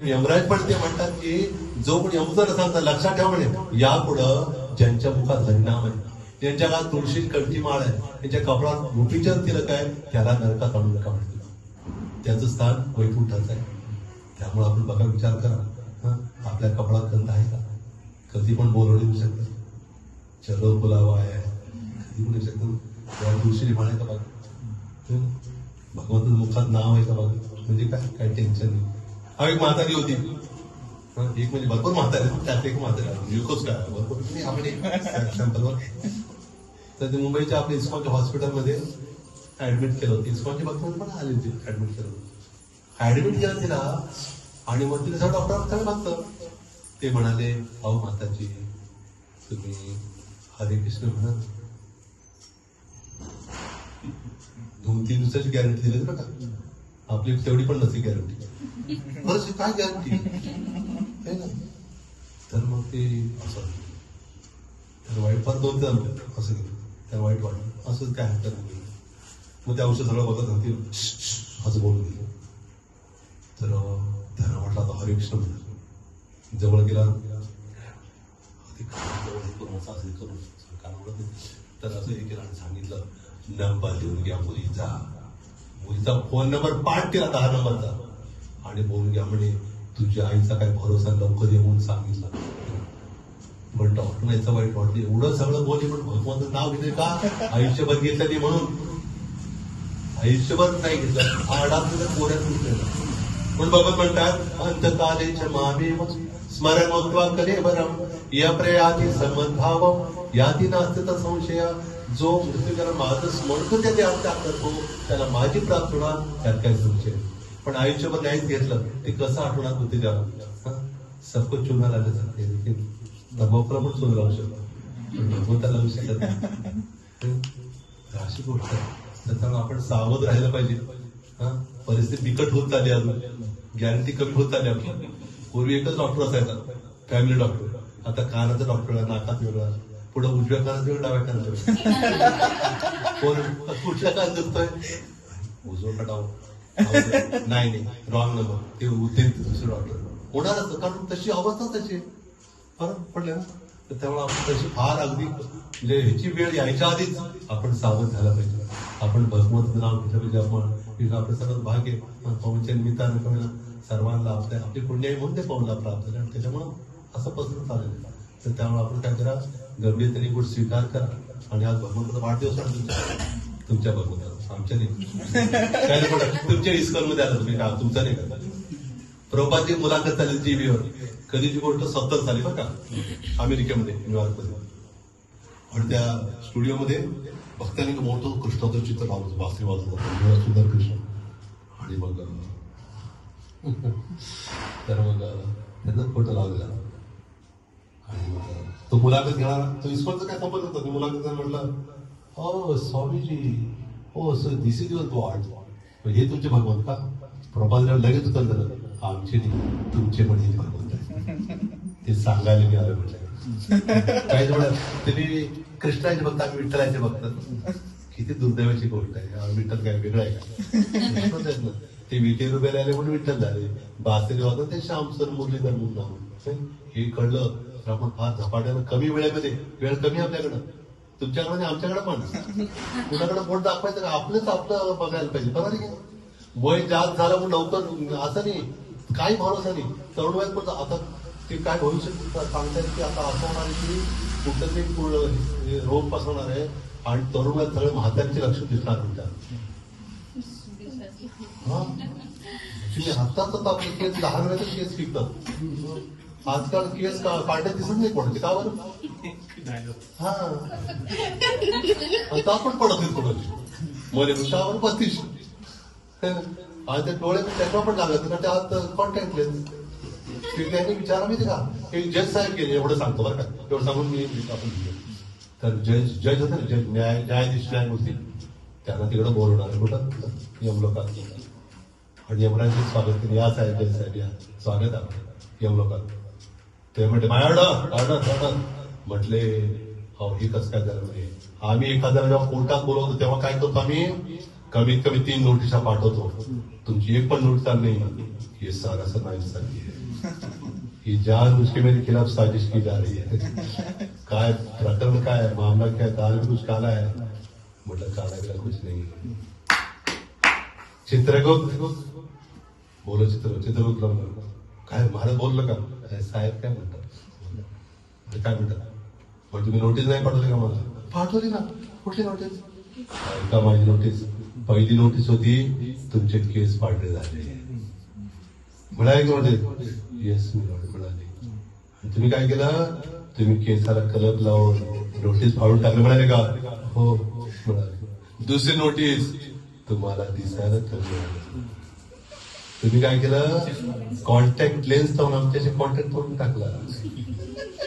यमराज पण ते म्हणतात की जो कोणी असाल तर लक्षात ठेवा म्हणे यापुढं ज्यांच्या मुखात हरिनाम आहे. ज्यांच्या काळात तुळशी कडची माळ आहे. त्यांच्या कपडात गोपीचंद तिलक आहे. त्याला नरकात आणू नका म्हणते त्याचं स्थान वैकुंठाचं आहे. त्यामुळे आपण बघा विचार करा. आपल्या कपडात गंध आहे का? कधी पण बोलवणे येऊ शकत. चलो बोलावा आहे. कधी पण येऊ त्या तुळशी माळ आहे का बघा? भगवंत मुखात नाव आहे का बघा? म्हणजे काय? काय टेन्शन नाही. हा एक म्हातारी होती. एक म्हणजे भरपूर म्हातारी. त्यात एक म्हातारी. युकोच काय? भरपूर. आपण एक सॅम्पलवर तर ते मुंबईच्या आपल्या इस्कॉनच्या हॉस्पिटलमध्ये ऍडमिट केलं होतं. इस्कॉनच्या बाबतीमध्ये पण आली होती ऍडमिट केलं होतं. ऍडमिट केलं तिला आणि मग तिला डॉक्टर डॉक्टर बघतं. ते म्हणाले अहो माताजी तुम्ही हरे कृष्ण म्हणा. दोन तीन दिवसाची गॅरंटी दिली बरं का आपली तेवढी पण नसते गॅरंटी बरं काय गॅरंटी? ना. तर मग ते असं तर वाईट फार दोन ते असं केलं त्या वाईट वाटलं. असं काय हरकत नाही. मग ते औषध सगळं बघत होती असं बोलून दिलं. तर त्यांना त्यानं म्हटलं आता हरिकृष्ण म्हणा जवळ गेला. ते जवळ करून असं करून तर असं हे केलं आणि सांगितलं नंबर लिहून घ्या मुलीचा. मुलीचा फोन नंबर पाठ केला दहा नंबरचा. आणि बोलून घ्या म्हणे तुझ्या आईचा काय भरोसा लवकर म्हणून सांगितलं. पण डॉक्टर याचं वाईट वाटलं. एवढं सगळं बोलले पण भगवंत नाव घेतले का? आयुष्यभर घेतलं ते म्हणून. आयुष्यभर नाही घेतलं. आडात पण भगवत म्हणतात अंतकाले च मामेव स्मरण मत्वा कले बरम या प्रयाती संबंधाव याती नास्ते संशय। जो त्याला माझं स्मरतो त्याने अंत्या करतो हो, त्याला माझी प्रार्थना त्यात काही संशय पण आयुष्यभर नाहीच घेतलं. ते कसं आठवणार होते त्याला सबको चुना लागले जाते लेकिन दबावला पण चुना लावू शकतो. पण भगवंताला लावू शकत अशी गोष्ट त्याच्यामुळे आपण सावध राहिलं पाहिजे. हा? परिस्थिती बिकट होत चालली अजून. गॅरंटी कमी होत चालली आपली. पूर्वी एकच डॉक्टर असायचा. फॅमिली डॉक्टर आता कानाचा डॉक्टर आहे नाकात वेगळा पुढे उजव्या कानात वेगळं डाव्या कानात वेगळं. कोण? कुठल्या कानात दुखतोय? उजवा डाव. नाही नाही. रॉंग नको ते उद्योग दुसरं डॉक्टर होणारच कारण तशी अवस्था तशी आहे. फरक पडले ना? तर त्यामुळे आपण तशी फार अगदी म्हणजे ह्याची वेळ यायच्या आधीच आपण सावध झाला पाहिजे. आपण भगवंत नाव घेतलं पाहिजे आपण. आपलं सगळं भाग्य पवनच्या निमित्तानं कमी सर्वांना आपल्या आपली पुण्याई म्हणून ते पवनला प्राप्त झाले. आणि त्याच्यामुळं असं पसरून चालेल तर त्यामुळे आपण काय करा? गंभीरतेने गोष्ट स्वीकार करा. आणि आज भगवंताचा वाढदिवस आहे. तुमच्या तुमच्या भगवंताचा. आमच्या नाही. तुमच्या इस्कॉलमध्ये आता तुम्ही का? तुमचा नाही का प्रभाची मुलाखत झाली टीव्हीवर. कधीची गोष्ट सत्तर झाली बरं का? अमेरिकेमध्ये न्यूयॉर्कमध्ये. आणि त्या स्टुडिओमध्ये भक्तांनी मोठं कृष्णाचं चित्र लावलं बासरी होतं. सुंदर कृष्ण आणि मग तर मग त्यांना फोटो लावलेला. आणि मग तो मुलाखत घेणार तो इस्कॉलचं काय संबंध होता? तो मुलाखत म्हटलं ओ स्वामीजी हो sir this is your god हे तुमचे भगवंत का? प्रभातराव लगेच उत्तर दिलं आमचे नाही तुमचे पण भगवंत ते सांगायला मी आलो म्हटलं. काही थोडं तुम्ही कृष्णाचे भक्त आम्ही विठ्ठलाचे भक्त. किती दुर्दैवाची गोष्ट आहे. विठ्ठल काय वेगळं आहे का? ना. ते विटे रुपयाला आले म्हणून विठ्ठल झाले. बासरी होतं ते श्यामसर मुरलीधर म्हणून हे कळलं तर आपण फार झपाट्यानं कमी वेळेमध्ये वेळ कमी आपल्याकडं. तुमच्याकडे आणि आमच्याकडे पण कुणाकडे बोट दाखवायचं का आपलंच आपलं बघायला पाहिजे बरोबर आहे वय जास्त झालं म्हणून लवकर असं नाही काही भरोसा नाही. तरुण वयात पण आता ते काय भविष्य सांगतायत की आता असं होणार आहे की कुठं तरी रोग पसरणार आहे आणि तरुण वयात सगळे म्हाताऱ्यांचे लक्ष दिसणार तुमच्या. हा? तुम्ही आत्ताच आता केस लहान वयातच केस पिकतात. आजकाल केस का दिसत नाही कोणाचे का बरं? हा. आता आपण पडत नाही कोणाची मध्ये आपण पस्तीस. आणि ते डोळे चष्मा पण लागत ना त्यात कॉन्टॅक्ट लेन्स ते त्यांनी विचारा मी का? हे जज साहेब गेले एवढं सांगतो बरं का. एवढं सांगून मी आपण तर जज जज होता जज न्याय न्यायाधीश न्यायमूर्ती. त्यांना तिकडं बोलवणार कुठं यमलोकात. आणि यमराजांचे स्वागत या साहेब जज साहेब या. स्वागत आहे. यमलोकात. ते म्हटले माय ऑर्डर ऑर्डर ऑर्डर म्हटले हो हे कसं काय झालं आहे आम्ही एखाद्याला जेव्हा कोर्टात बोलवतो तेव्हा काय करतो आम्ही? कमीत कमी तीन नोटिसा पाठवतो. तुमची एक पण नोटीस आली नाही. ये सारा समाज साथी है ये जान उसके मेरे खिलाफ साजिश की जा रही है. काय प्रकरण काय है मामला क्या दाल कुछ काला है? म्हटलं काला बिला कुछ नहीं. चित्रगुप्त. बोलो चित्र चित्रगुप्त म्हणलं, काय महाराज बोललं का? "अरे साहेब काय म्हणतात? "अरे काय म्हणतात? पण तुम्ही नोटीस नाही पाठवली का मला? पाठवली ना. कुठली नोटीस का माझी नोटीस पहिली नोटीस होती तुमचे केस पाडले झाले. मिळाली का नोटीस येस मिळाली आणि तुम्ही काय केलं? तुम्ही केसाला कलर लावून नोटीस फाडून टाकले म्हणाले का? हो मिळाले. दुसरी नोटीस तुम्हाला दिसायला आलं. तुम्ही काय केलं? कॉन्टॅक्ट लेन्स लावून आमच्याशी कॉन्टॅक्ट करून टाकला.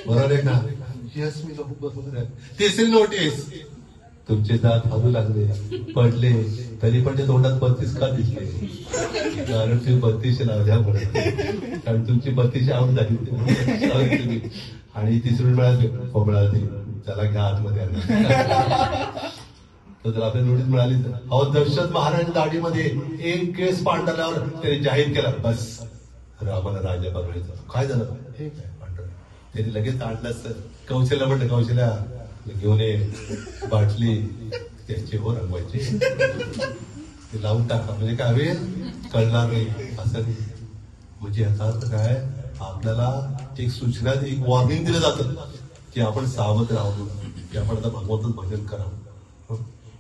बरोबर आहे का यस मी लोक तिसरी नोटीस तुमचे दात हलू लागले. पडले. तरी पण ते तोंडात बत्तीस का दिसले? कारण तुम्ही बत्तीसशे लावल्यामुळे कारण तुमची बत्तीसशे आवड झाली. आणि तिसरी मिळाली. कोबळा मिळाली त्याला घ्या आतमध्ये तर त्याला आपल्याला नोटीस मिळाली तर अहो दशरथ महाराज दाढीमध्ये एक केस पांढरल्यावर त्याने जाहीर केला. बस. रामाला राजा बनवायचं काय झालं? हे काय पांढर. त्याने लगेच आणलं सर कौशल्या म्हटलं कौशल्या घेऊन ये. बाटली त्याचे हो रंगवायचे. ते लावून टाका. म्हणजे काय हवे कळणार नाही. असं नाही. म्हणजे याचा अर्थ काय? आपल्याला एक सूचना एक वॉर्निंग दिलं जातं की आपण सावध राहू की आपण आता भगवंतच भजन करावं.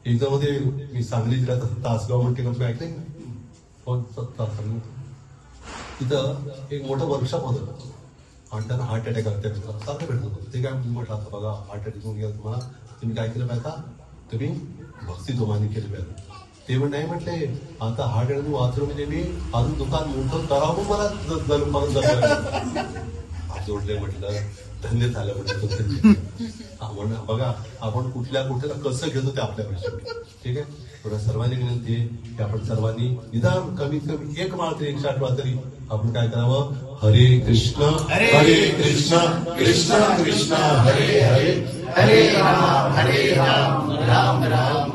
एकदा मध्ये मी सांगली जिल्ह्यात तासगाव म्हणते का तुम्ही ऐकलंय का? हो तासगाव तिथं एक मोठं वर्कशॉप होतं. आणि त्यांना हार्ट अटॅक आला त्या मित्राला सारखं भेटत होतं. ते काय म्हटलं आता बघा हार्ट अटॅक येऊन गेला तुम्हाला. तुम्ही काय केलं पाहिजे? तुम्ही भक्ती जोमाने केली पाहिजे ते पण नाही म्हटले आता हार्ट अटॅक वाचलो म्हणजे मी अजून दुकान मोठं करावं मला जोडले म्हटलं. धन्य झालं तुमचं. आपण बघा आपण कुठल्या कुठल्या कसं घेतो ते आपल्या ठीक आहे? थोडं सर्वांनी विनंती आहे की आपण सर्वांनी निदान कमीत कमी एक माळ तरी एकशे आठ वेळा तरी आपण काय करावं? हरे कृष्ण हरे कृष्ण कृष्ण. कृष्ण हरे हरे. हरे राम हरे राम राम राम